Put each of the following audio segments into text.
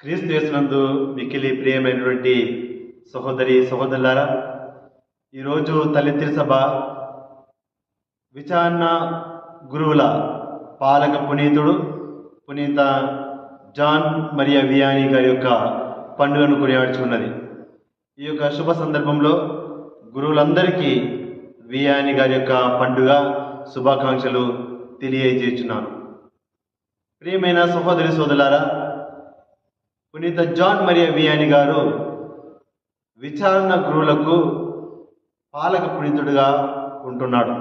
క్రీస్తు చేసినందు మిక్కిలి ప్రియమైనటువంటి సహోదరి సహోదరులారా ఈరోజు తల్లిత్రి సభ విచారణ గురువుల పాలక పునీతుడు పునీత జాన్ మరియా వియాని గారి యొక్క పండుగను కొనియాడుచున్నది ఈ యొక్క శుభ సందర్భంలో గురువులందరికీ వియాని గారి యొక్క పండుగ శుభాకాంక్షలు తెలియజేస్తున్నాను. ప్రియమైన సహోదరి సోదరులారా పునీత జాన్ మరియా వియాని గారు విచారణ గురువులకు పాలక పునీతుడుగా ఉంటున్నాడు.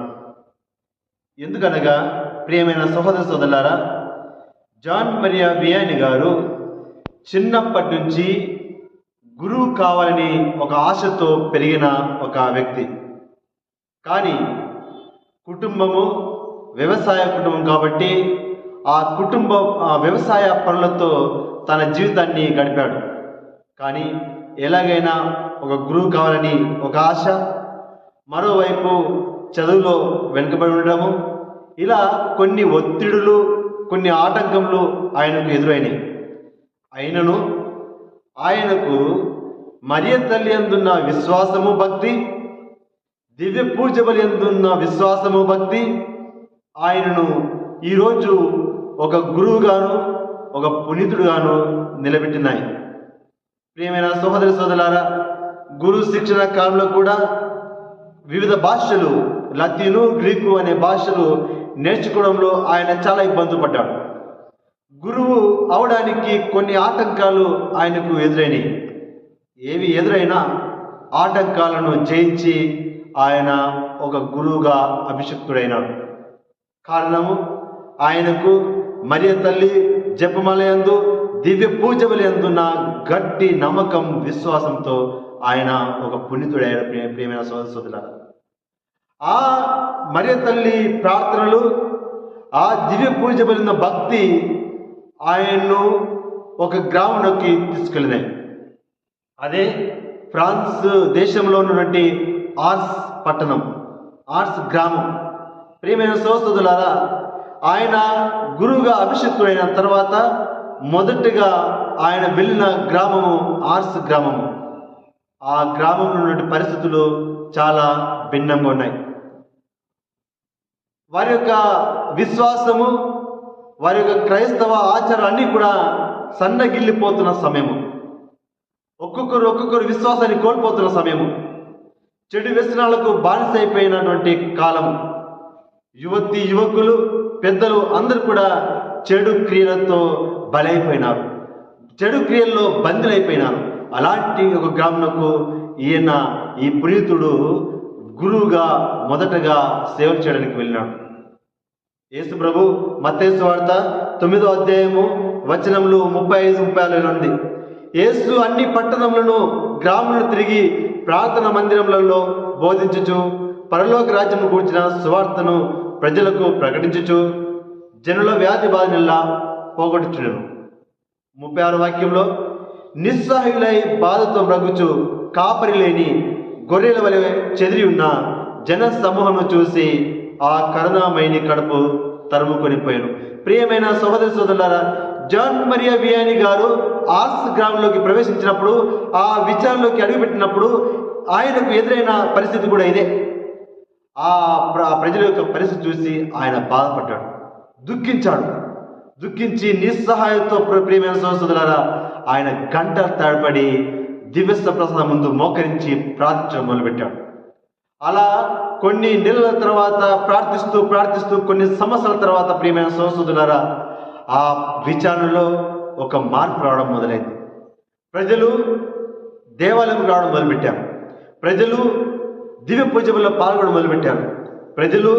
ఎందుకనగా ప్రియమైన సహోదర సోదరులారా జాన్ మరియా వియాని గారు చిన్నప్పటి నుంచి గురువు కావాలని ఒక ఆశతో పెరిగిన ఒక వ్యక్తి. కానీ కుటుంబము వ్యవసాయ కుటుంబం కాబట్టి ఆ కుటుంబం ఆ వ్యవసాయ పనులతో తన జీవితాన్ని గడిపాడు. కానీ ఎలాగైనా ఒక గురువు కావాలని ఒక ఆశ మరోవైపు చదువులో వెనుకబడి ఉండడము ఇలా కొన్ని ఒత్తిడులు కొన్ని ఆటంకములు ఆయనకు ఎదురైనాయి. అయినను ఆయనకు మరియ తల్లి ఎందున్న విశ్వాసము భక్తి దివ్య పూజ బలి ఎందున్న విశ్వాసము భక్తి ఆయనను ఈరోజు ఒక గురువుగాను ఒక పునీతుడుగాను నిలబెట్టినాయి. ప్రియమైన సహోదరి సోదరులారా గురు శిక్షణ కాలంలో కూడా వివిధ భాషలు లతీను గ్రీకు అనే భాషలు నేర్చుకోవడంలో ఆయన చాలా ఇబ్బందులు పడ్డాడు. గురువు అవడానికి కొన్ని ఆటంకాలు ఆయనకు ఎదురైనాయి. ఏవి ఎదురైనా ఆటంకాలను జయించి ఆయన ఒక గురువుగా అభిషిక్తుడైనాడు. కారణము ఆయనకు మరియ తల్లి జపమలయందు దివ్య పూజవలయందున్న గట్టి నమ్మకం విశ్వాసంతో ఆయన ఒక పుణితుడైన ప్రియమైన సోదర ఆ మరియ తల్లి ప్రార్థనలు ఆ దివ్య పూజబలిన భక్తి ఆయన్ను ఒక గ్రామంలోకి తీసుకెళ్ళినాయి. అదే ఫ్రాన్స్ దేశంలో ఉన్నటువంటి ఆర్స్ పట్టణం ఆర్స్ గ్రామం. ప్రియమైన సోదరులారా ఆయన గురువుగా అభిషిక్తుడైన తర్వాత మొదటిగా ఆయన వెళ్ళిన గ్రామము ఆర్స్ గ్రామము. ఆ గ్రామంలో ఉన్నటువంటి పరిస్థితులు చాలా భిన్నంగా ఉన్నాయి. వారి యొక్క విశ్వాసము వారి యొక్క క్రైస్తవ ఆచారాన్ని కూడా సన్నగిల్లిపోతున్న సమయము. ఒక్కొక్కరు ఒక్కొక్కరు విశ్వాసాన్ని కోల్పోతున్న సమయము. చెడు వ్యసనాలకు బానిస అయిపోయినటువంటి కాలం యువతి యువకులు పెద్దలు అందరూ కూడా చెడు క్రియలతో బలైపోయినారు. చెడు క్రియల్లో బందీలైపోయినారు అలాంటి ఒక గ్రామంకు ఈయన ఈ పునీతుడు గురువుగా మొదటగా సేవ చేయడానికి వెళ్ళినాడు. యేసు ప్రభు మత్తేసు వార్త తొమ్మిదో అధ్యాయము వచనంలో ముప్పై ఐదు ముప్పై ఆరులో ఉంది యేసు అన్ని పట్టణములను గ్రామంలో తిరిగి ప్రార్థన మందిరములలో బోధించుచు పరలోక రాజ్యము కూర్చిన సువార్తను ప్రజలకు ప్రకటించుచు జనుల వ్యాధి బాధనిలా పోగొట్టుచును ముప్పై ఆరు వాక్యంలో నిస్సహాయులై బాధతో బ్రగుచు కాపరి లేని గొర్రెల వలె చెదిరి ఉన్న జన సమూహము చూసి ఆ కరుణామయిని కడుపు తరుముకొనిపోయాను ప్రియమైన సహోదరి సోదరులారా జాన్ మరియా వియాని గారు ఆర్స్ గ్రామంలోకి ప్రవేశించినప్పుడు ఆ విచారంలోకి అడుగుపెట్టినప్పుడు ఆయనకు ఎదురైన పరిస్థితి కూడా ఇదే. ఆ ప్ర- ప్రజల యొక్క పరిస్థితి చూసి ఆయన బాధపడ్డాడు. దుఃఖించాడు. దుఃఖించి నిస్సహాయంతో ప్రియమైన సోదరులారా ఆయన గంట తడబడి దివ్యస్వ ప్రసాదం ముందు మోకరించి ప్రార్థించడం మొదలుపెట్టాడు. అలా కొన్ని నెలల తర్వాత ప్రార్థిస్తూ ప్రార్థిస్తూ కొన్ని సంవత్సరాల తర్వాత ప్రియమైన సోదరులారా ఆ విచారణలో ఒక మార్పు రావడం మొదలైంది. ప్రజలు దేవాలయం రావడం మొదలుపెట్టారు. ప్రజలు దివ్య పూజలో పాల్గొనడం మొదలుపెట్టారు. ప్రజలు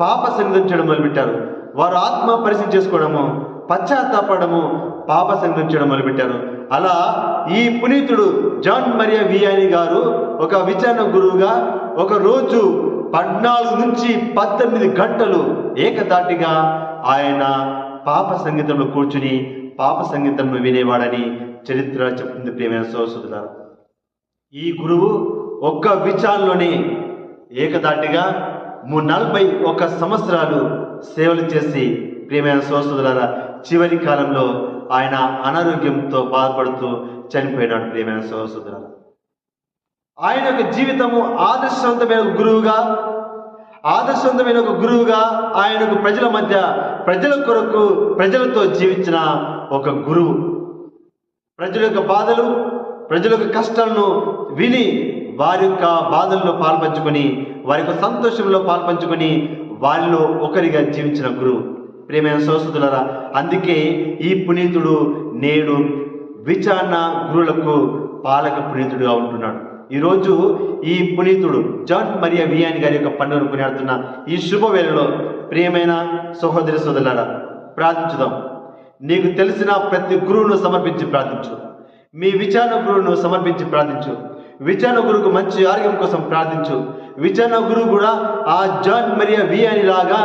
పాప సంగతించడం మొదలుపెట్టారు. వారు ఆత్మ పరిశీలన చేసుకోవడము పశ్చాత్తాపడము పాప సంగతించడం మొదలుపెట్టారు. అలా ఈ పునీతుడు జాన్ మరియా వియాని గారు ఒక విచారణ గురువుగా ఒక రోజు పద్నాలుగు నుంచి పద్దెనిమిది గంటలు ఏకదాటిగా ఆయన పాప సంగీతంలో కూర్చుని పాప సంగీతంను వినేవాడని చరిత్ర చెప్తుంది ప్రేమైన సోదరులారా. ఈ గురువు ఒక్క విచారణలోనే ఏకదాటిగా నలభై ఒక సంవత్సరాలు సేవలు చేసి ప్రియమైన సోదరులారా చివరి కాలంలో ఆయన అనారోగ్యంతో బాధపడుతూ చనిపోయినాడు ప్రియమైన సహోదరులారా ఆయన యొక్క జీవితము ఆదర్శవంతమైన ఒక గురువుగా ఆదర్శవంతమైన ఒక గురువుగా ఆయనకు ప్రజల మధ్య ప్రజల కొరకు ప్రజలతో జీవించిన ఒక గురువు. ప్రజల యొక్క బాధలు ప్రజల యొక్క కష్టాలను విని వారి యొక్క బాధల్లో పాల్పంచుకొని వారి యొక్క సంతోషంలో పాల్పంచుకొని వారిలో ఒకరిగా జీవించిన గురువు ప్రియమైన సోసుదులరా అందుకే ఈ పునీతుడు నేడు విచారణ గురువులకు పాలక పునీతుడుగా ఉంటున్నాడు. ఈరోజు ఈ పునీతుడు జాన్ మరియా వియాని గారి యొక్క పండుగను కొనియాడుతున్న ఈ శుభవేళలో ప్రియమైన సహోదరి సోదరులారా ప్రార్థించుదాం. నీకు తెలిసిన ప్రతి గురువును సమర్పించి ప్రార్థించు. మీ విచారణ గురువును సమర్పించి ప్రార్థించు. విచారణ గురుకు మంచి ఆరోగ్యం కోసం ప్రార్థించు. విచారణ గురువు కూడా ఆ జాన్ మరియా అని లాగా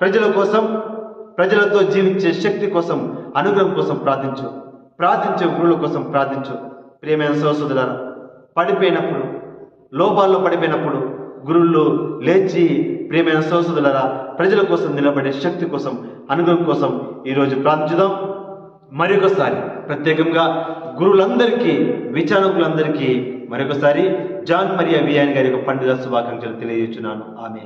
ప్రజల కోసం ప్రజలతో జీవించే శక్తి కోసం అనుగ్రహం కోసం ప్రార్థించు. ప్రార్థించే గురువుల కోసం ప్రార్థించు. ప్రియమైన సోదరులారా పడిపోయినప్పుడు లోపాల్లో పడిపోయినప్పుడు గురువులు లేచి ప్రియమైన సోదరులారా ప్రజల కోసం నిలబడే శక్తి కోసం అనుగ్రహం కోసం ఈరోజు ప్రార్థించుదాం. మరొకసారి ప్రత్యేకంగా గురువులందరికీ విచారకులందరికీ మరొకసారి జాన్ మరియా వియాన్ గారి యొక్క పండుగ శుభాకాంక్షలు తెలియజేస్తున్నాను. ఆమె